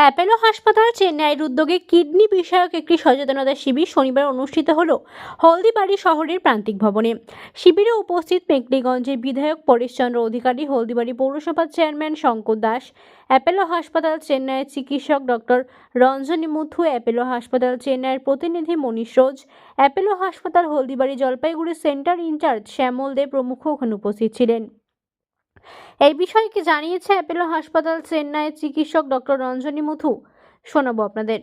Apollo হাসপাতাল চেন্নাইয়ের উদ্যোগে কিডনি বিষয়ক একটি সচেতনতা শিবির শনিবার অনুষ্ঠিত হল হলদিবাড়ি শহরের প্রান্তিক ভবনে। শিবিরে উপস্থিত মেকলিগঞ্জের বিধায়ক পরেশচন্দ্র অধিকারী, হলদিবাড়ি পৌরসভার চেয়ারম্যান শঙ্কর দাস, অ্যাপেলো হাসপাতাল চেন্নাইয়ের চিকিৎসক ডক্টর রঞ্জনী মুথু, অ্যাপেলো হাসপাতাল চেন্নাইয়ের প্রতিনিধি মনীষ রোজ, অ্যাপেলো হাসপাতাল হলদিবাড়ি জলপাইগুড়ি সেন্টার ইনচার্জ শ্যামল দে প্রমুখ ওখানে উপস্থিত ছিলেন। এই বিষয়কে জানিয়েছে অ্যাপেলো হাসপাতাল চেন্নাইয়ের চিকিৎসক ডক্টর রঞ্জনী মুথু শোনাবো আপনাদের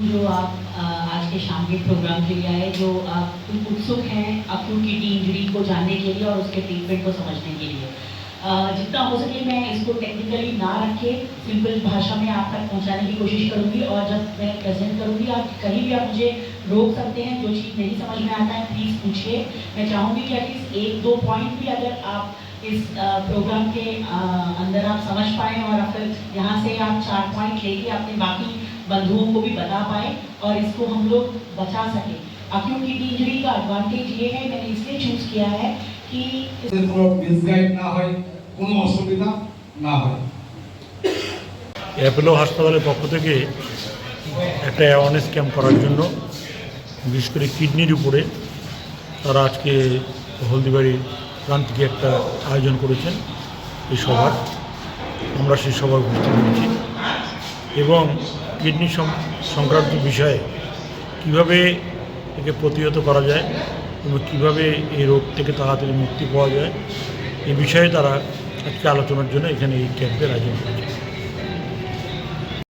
जो आप अ, आज के शाम के प्रोग्राम के लिए आए जो आप उत्सुक हैं अक्यूट किडनी इंजरी को जानने के लिए और उसके ट्रीटमेंट को समझने के लिए अ, जितना हो सके मैं इसको टेक्निकली ना रखे सिंपल भाषा में आप तक पहुँचाने की कोशिश करूँगी और जब मैं प्रेजेंट करूँगी, आप कहीं भी आप मुझे रोक सकते हैं, जो चीज़ नहीं समझ में आता है प्लीज़ पूछिए। मैं चाहूँगी कि एटलीस्ट एक, दो पॉइंट भी अगर आप इस प्रोग्राम के अंदर आप समझ पाएँ और फिर यहाँ से आप चार पॉइंट लेके अपने बाकी बंधुओं को भी बता पाए और इसको हम लोग बचा सकें। अक्यूट इंजरी का एडवांटेज ये है, मैंने इसलिए चूज़ किया है कि मिसगाइड ना हो কোনো অসুবিধা না হয়। অ্যাপেলো হাসপাতালের পক্ষ থেকে একটা অ্যাওয়ারনেস ক্যাম্প করার জন্য, বিশেষ করে কিডনির উপরে, তারা আজকে হলদিবাড়ির প্রান্তিকে একটা আয়োজন করেছেন এই সভার। আমরা সেই সভায় উপস্থিত হয়েছি। এবং কিডনি সংক্রান্ত বিষয়ে কীভাবে একে প্রতিহত করা যায় এবং কীভাবে এই রোগ থেকে তাড়াতাড়ি মুক্তি পাওয়া যায় এই বিষয়ে তারা আজকে আলোচনার জন্য এখানে এই ক্যাম্পের আয়োজন করেছে